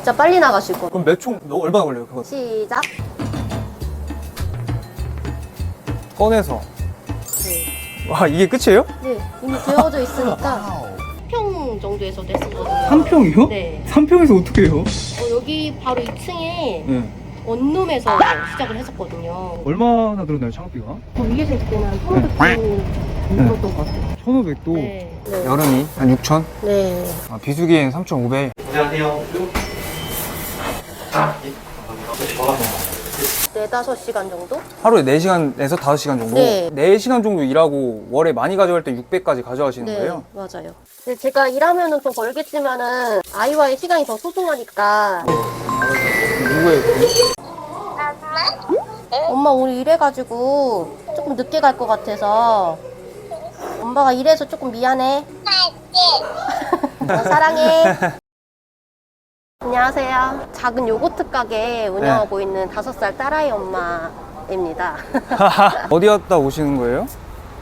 진짜 빨리 나가실 거. 그럼 몇총 얼마 걸려요 그거? 시작. 꺼내서 네. 와 이게 끝이에요? 네, 이미 되어져 있으니까 평 정도에서 됐거든요. 3평이요? 네. 3평에서 어떻게 해요? 어, 여기 바로 2층에 네. 원룸에서 시작을 했었거든요. 얼마나 들었나요 창업비가? 그 위에서 있을 때는 한 1,500도 들었던 것 같아요. 1,500도 네. 네. 여름이 한 6천? 네. 아, 비수기엔 3,500 안녕하세요. 네, 다섯 시간 정도? 하루에 4시간에서 5시간 정도? 네. 4시간 정도 일하고 월에 많이 가져갈 때 600까지 가져가시는 네, 거예요? 맞아요. 근데 제가 일하면은 좀 벌겠지만은 아이와의 시간이 더 소중하니까 누구예요? 그게? 엄마 우리 일해가지고 조금 늦게 갈 것 같아서 엄마가 일해서 조금 미안해. 어, 사랑해. 안녕하세요. 작은 요거트 가게 운영하고 있는 다섯 살 딸아이 엄마입니다. 어디 갔다 오시는 거예요?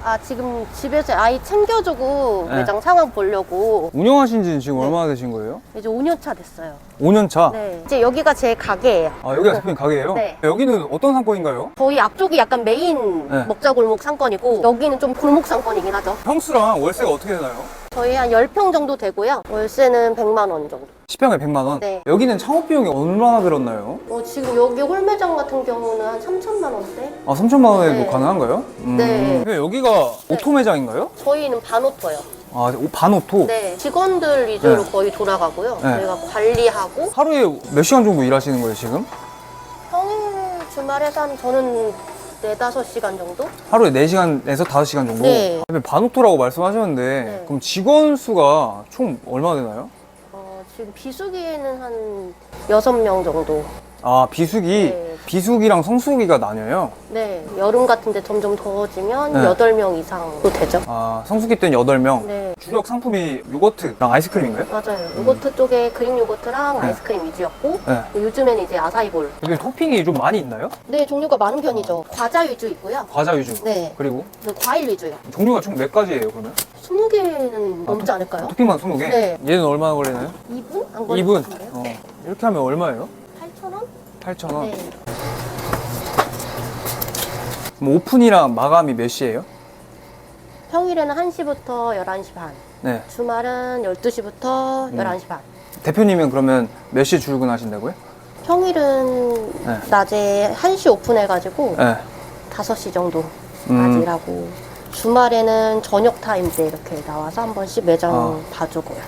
아 지금 집에서 아이 챙겨주고 네. 매장 상황 보려고 운영하신 지는 지금 네. 얼마나 되신 거예요? 이제 5년 차 됐어요. 5년 차? 네. 이제 여기가 제 가게예요. 아, 여기가 대표님 가게예요? 네. 여기는 어떤 상권인가요? 저희 앞쪽이 약간 메인 네. 먹자 골목 상권이고 여기는 좀 골목 상권이긴 하죠. 평수랑 월세가 어떻게 되나요? 저희 한 10평 정도 되고요. 월세는 100만 원 정도. 10평에 100만 원? 네. 여기는 창업 비용이 얼마나 들었나요? 어, 지금 여기 홀매장 같은 경우는 한 3천만 원대? 아, 3천만 원에도 네. 가능한가요? 음. 네. 근데 여기가 오토 매장인가요? 저희는 반오토요. 아, 오- 반오토? 네. 직원들 위주로 네. 거의 돌아가고요. 네. 저희가 관리하고 하루에 몇 시간 정도 일하시는 거예요, 지금? 평일 주말에서 한 저는 4, 5시간 정도? 하루에 4시간에서 5시간 정도? 네. 대표님 반오토라고 말씀하셨는데 네. 그럼 직원 수가 총 얼마나 되나요? 어, 지금 비수기에는 한 6명 정도. 아, 비수기? 네. 비수기랑 성수기가 나뉘어요? 네. 여름 같은데 점점 더워지면 네. 8명 이상도 되죠. 아, 성수기 때는 8명. 네. 주력 상품이 요거트랑 아이스크림인가요? 맞아요. 요거트 쪽에 그릭 요거트랑 네. 아이스크림 위주였고 네. 요즘에는 이제 아사이볼. 여기 토핑이 좀 많이 있나요? 네, 종류가 많은 편이죠. 과자 위주 있고요. 과자 위주. 네. 그리고 그 과일 위주요. 종류가 총 몇 가지예요, 그러면? 20개는 아, 넘지 토- 않을까요? 토핑만 20개? 네. 얘는 얼마나 걸리나요? 2분? 안 걸릴 2분? 것 같은데요? 어. 이렇게 하면 얼마예요? 8,000원? 8,000원. 네. 그럼 오픈이랑 마감이 몇 시예요? 평일에는 1시부터 11시 반. 네. 주말은 12시부터 음. 11시 반. 대표님은 그러면 몇 시에 출근하신다고요? 평일은 네. 낮에 1시 오픈해가지고 네. 5시 정도까지 음. 일하고 주말에는 저녁 타임 때 이렇게 나와서 한 번씩 매장 아. 봐주고요.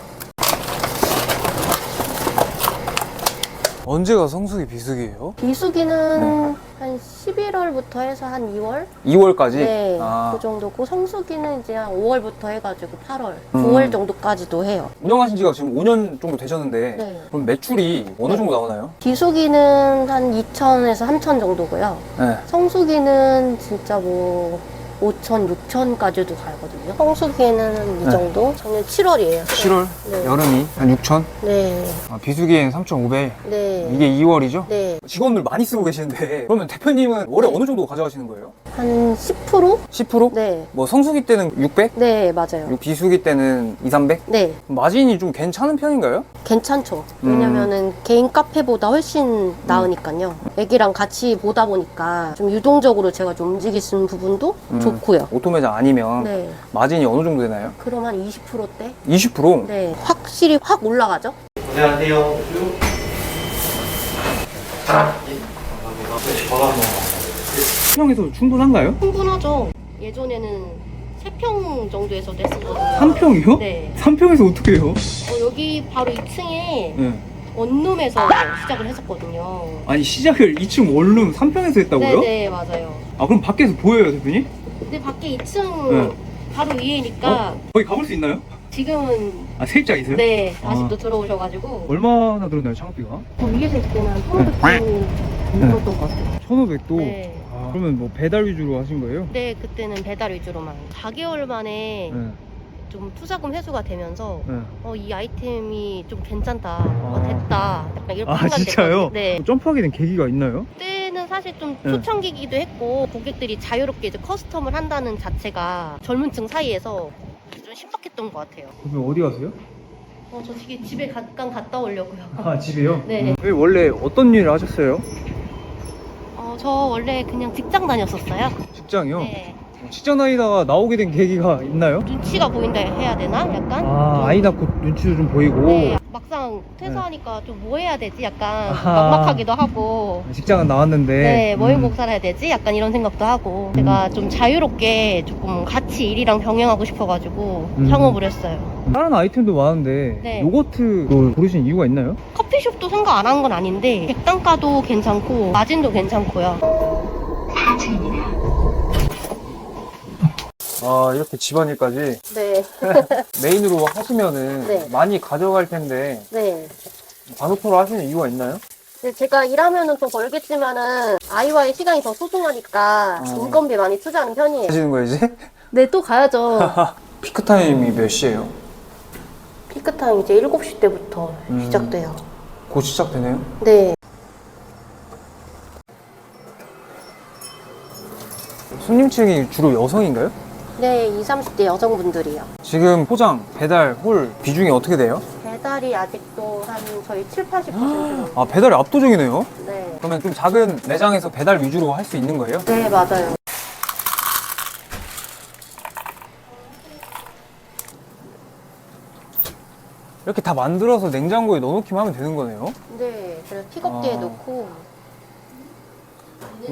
언제가 성수기 비수기예요? 비수기는 한 11월부터 해서 한 2월? 2월까지? 네, 아, 그 정도고 성수기는 이제 한 5월부터 해가지고 8월, 음. 9월 정도까지도 해요. 운영하신 지가 지금 5년 정도 되셨는데 네. 그럼 매출이 어느 네. 정도 나오나요? 비수기는 한 2천에서 3천 정도고요. 네. 성수기는 진짜 뭐 5천, 6천까지도 가거든요. 성수기는 이 네. 정도? 작년 7월이에요. 7월? 네. 여름이 한 6천? 네, 아, 비수기엔 3,500 네, 이게 2월이죠? 네. 직원들 많이 쓰고 계시는데 그러면 대표님은 월에 네. 어느 정도 가져가시는 거예요? 한 10%? 10%? 네, 뭐 성수기 때는 600? 네, 맞아요. 비수기 때는 2, 300? 네, 마진이 좀 괜찮은 편인가요? 괜찮죠. 음. 왜냐면은 개인 카페보다 훨씬 나으니까요. 애기랑 같이 보다 보니까 좀 유동적으로 제가 좀 움직일 수 있는 부분도 음. 좋고요. 오토 매장 아니면 네, 마진이 어느 정도 되나요? 그럼 한 20%대? 20%? 네, 확실히 확 올라가죠. 안녕하세요. 아, 예. 감사합니다. 혹시 전화 번 호 평에서 충분한가요? 충분하죠. 예전에는 3평 정도에서 됐었거든요. 3평이요? 네. 3평에서 어떻게 해요? 어, 여기 바로 2층에 네. 원룸에서 시작을 했었거든요. 아니 시작을 2층 원룸 3평에서 했다고요? 네네, 맞아요. 아 그럼 밖에서 보여요 대표님? 근데 밖에 2층 네. 바로 위에니까 거기 가볼 수 있나요? 지금은 아 세입자 있어요? 네, 다시 아. 또 들어오셔가지고 얼마나 들었나요 창업비가? 그 위에서 있을 때는 한 1,500도 들었던 것 같아요. 1,500도? 네. 아, 그러면 뭐 배달 위주로 하신 거예요? 네, 그때는 배달 위주로만 4개월 만에 네. 좀 투자금 회수가 되면서 네. 어, 이 아이템이 좀 괜찮다, 어, 됐다, 약간 이렇게 아 생각이 진짜요? 됐거든요. 네. 뭐 점프하게 된 계기가 있나요? 그때는 사실 좀 네. 초창기기도 했고 고객들이 자유롭게 이제 커스텀을 한다는 자체가 젊은 층 사이에서 좀 신박했던 것 같아요. 그러면 어디 가세요? 어, 저 집에, 집에 잠깐 갔다 오려고요. 아 집이요? 네. 음, 원래 어떤 일을 하셨어요? 어, 저 원래 그냥 직장 다녔었어요. 직장이요? 네. 직장 다니다가 나오게 된 계기가 있나요? 눈치가 보인다 해야 되나? 약간? 아 좀- 아이 낳고 눈치도 좀 보이고 네, 막상 퇴사하니까 좀 뭐 해야 되지? 약간 아하. 막막하기도 하고. 직장은 나왔는데 네, 뭐 음. 해고 살아야 되지? 약간 이런 생각도 하고. 제가 좀 자유롭게 조금 같이 일이랑 병행하고 싶어가지고 음. 창업을 했어요. 다른 아이템도 많은데 네. 요거트로 고르신 이유가 있나요? 커피숍도 생각 안 한 건 아닌데, 객단가도 괜찮고, 마진도 괜찮고요. 아 이렇게 집안일까지 네, 메인으로 하시면은 네. 많이 가져갈 텐데 네. 반오토로 하시는 이유가 있나요? 근데 제가 일하면은 더 벌겠지만은 아이와의 시간이 더 소중하니까 어. 인건비 많이 투자하는 편이에요. 하시는 거예요 이제? 네, 또 가야죠. 피크 타임이 몇 시예요? 피크타임 이제 7시 때부터 음. 시작돼요. 곧 시작되네요. 네. 손님층이 주로 여성인가요? 네, 20, 30대 여성분들이요. 지금 포장, 배달, 홀 비중이 어떻게 돼요? 배달이 아직도 한 저희 7, 80% 정도. 아 배달이 압도적이네요. 네. 그러면 좀 작은 매장에서 배달 위주로 할 수 있는 거예요? 네, 맞아요. 이렇게 다 만들어서 냉장고에 넣어놓기만 하면 되는 거네요. 네, 그래서 픽업기에 아. 넣고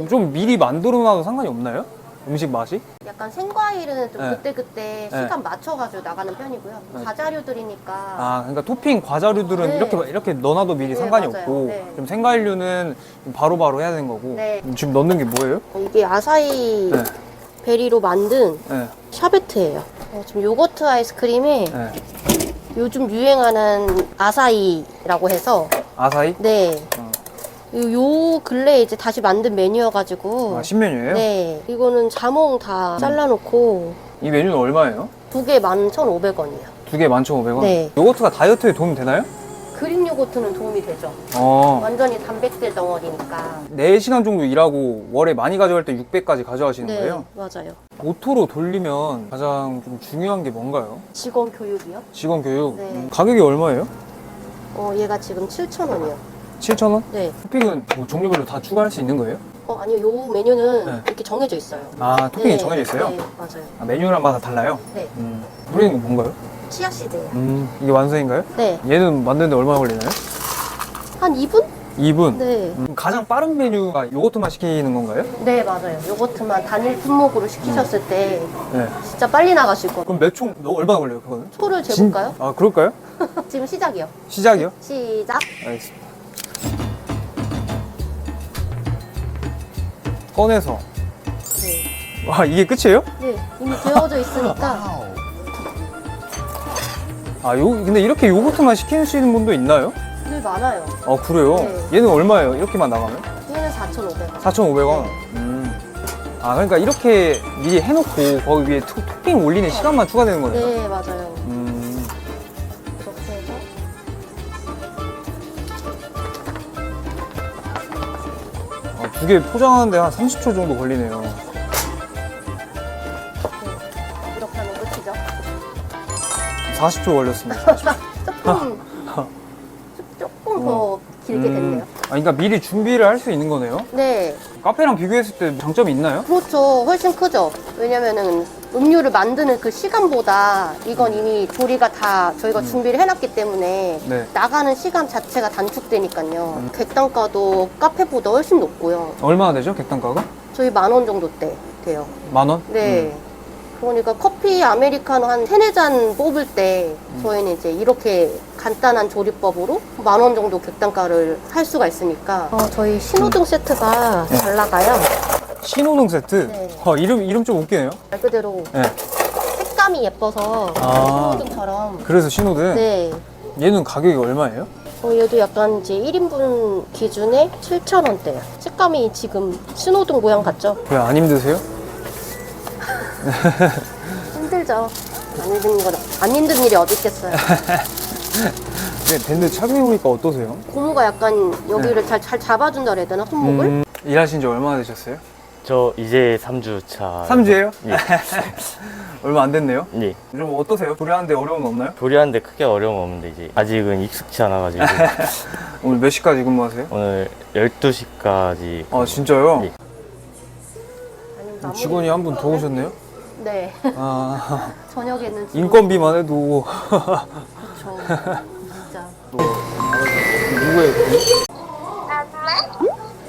좀 미리 만들어놔도 상관이 없나요? 음식 맛이? 약간 생과일은 좀 네. 그때그때 네. 시간 맞춰가지고 나가는 편이고요. 네. 과자류들이니까 아, 그러니까 토핑 과자류들은 네. 이렇게 이렇게 넣어놔도 미리 네, 상관이 맞아요. 없고 네. 좀 생과일류는 바로바로 해야 되는 거고. 네. 지금 넣는 게 뭐예요? 이게 아사히 네. 베리로 만든 네. 샤베트예요. 어, 지금 요거트 아이스크림에 네. 요즘 유행하는 아사히라고 해서 아사히? 네. 어. 요, 요 근래에 이제 다시 만든 메뉴여가지고 아, 신메뉴예요? 네. 이거는 자몽 다 잘라놓고 이 메뉴는 얼마예요? 두 개 11,500원이에요. 두 개 11,500원? 네. 요거트가 다이어트에 도움 되나요? 그릭 요거트는 도움이 되죠. 어. 완전히 단백질 덩어리니까. 4시간 정도 일하고 월에 많이 가져갈 때 600까지 가져가시는 네, 거예요? 맞아요. 오토로 돌리면 가장 좀 중요한 게 뭔가요? 직원 교육이요? 직원 교육. 네. 음, 가격이 얼마예요? 어, 얘가 지금 7,000원이요. 7,000원? 네. 토핑은 뭐 종류별로 다 추가할 수 있는 거예요? 어, 아니요. 요 메뉴는 네. 이렇게 정해져 있어요. 아, 토핑이 네, 정해져 있어요? 네, 맞아요. 아, 메뉴랑마다 달라요? 네. 음. 뿌리는 건 뭔가요? 치아씨드예요. 음, 이게 완성인가요? 네. 얘는 만드는데 얼마나 걸리나요? 한 2분? 2분. 네. 음, 가장 빠른 메뉴가 요거트만 시키는 건가요? 네, 맞아요. 요거트만 단일 품목으로 시키셨을 때 네. 진짜 빨리 나가실 거예요. 그럼 몇 총, 너 얼마나 걸려요, 그거는? 초를 진- 재볼까요? 아, 그럴까요? 지금 시작이요. 시작이요? 시작. 알겠습니다. 꺼내서. 네. 와, 이게 끝이에요? 네, 이미 되어져 있으니까. 아, 요, 근데 이렇게 요거트만 시키시는 분도 있나요? 네, 많아요. 아, 그래요? 네. 얘는 얼마예요? 이렇게만 나가면? 얘는 4,500원. 4,500원. 음. 아, 그러니까 이렇게 미리 해놓고 거기 위에 토, 토핑 올리는 시간만 추가되는 거네요. 네, 맞아요. 두개 포장하는데 한 30초 정도 걸리네요. 네. 이렇게 하면 끝이죠. 40초 걸렸습니다. 조금, 조금 더 길게 됐네요. 아, 그러니까 미리 준비를 할 수 있는 거네요. 네, 카페랑 비교했을 때 장점이 있나요? 그렇죠. 훨씬 크죠. 왜냐면은 음료를 만드는 그 시간보다 이건 이미 조리가 다 저희가 준비를 해놨기 때문에 네. 나가는 시간 자체가 단축되니까요. 객단가도 카페보다 훨씬 높고요. 얼마나 되죠? 객단가가? 저희 만 원 정도 대, 돼요. 만 원? 네. 그러니까 커피 아메리카노 한 세네 잔 뽑을 때 저희는 이제 이렇게 간단한 조리법으로 만 원 정도 객단가를 할 수가 있으니까 어, 저희 신호등 세트가 잘 나가요. 신호등 세트? 네. 어, 이름, 이름 좀 웃기네요. 말 그대로 네. 색감이 예뻐서 아. 신호등처럼 그래서 신호등? 네. 얘는 가격이 얼마예요? 어, 얘도 약간 이제 1인분 기준에 7,000원대예요. 색감이 지금 신호등 모양 같죠? 왜 안 힘드세요? 힘들죠. 안 힘든 건, 안 힘든 일이 어디 있겠어요. 네, 밴드 착용해보니까 어떠세요? 고무가 약간 여기를 잘, 잘 잡아준다 그래야 되나? 손목을? 음, 일하신 지 얼마나 되셨어요? 저 이제 3주 차. 3주예요? 예. 얼마 안 됐네요. 예. 좀 어떠세요? 조리하는데 어려움 없나요? 조리하는데 크게 어려움 없는데 이제 아직은 익숙치 않아가지고 오늘 몇 시까지 근무하세요? 오늘 12시까지. 아 진짜요? 예. 직원이 한 분 더 오셨네요? 네. 아 저녁에는 지금- 인건비만 해도 그렇죠. 진짜. 누구예요?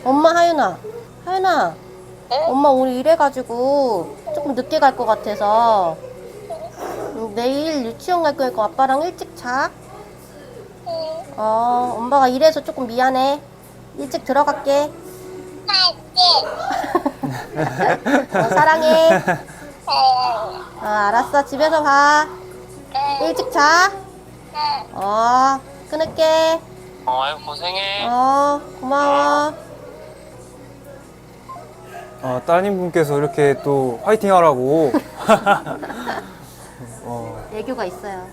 엄마 하윤아. 하윤아. 엄마 오늘 일해가지고 조금 늦게 갈 것 같아서 음, 내일 유치원 갈 거니까 아빠랑 일찍 자. 어, 엄마가 일해서 조금 미안해. 일찍 들어갈게. 어, 사랑해. 어, 알았어. 집에서 봐. 일찍 자. 어, 끊을게. 어, 아유, 고생해. 어, 고마워. 아, 따님분께서 이렇게 또 화이팅 하라고. 어, 애교가 있어요.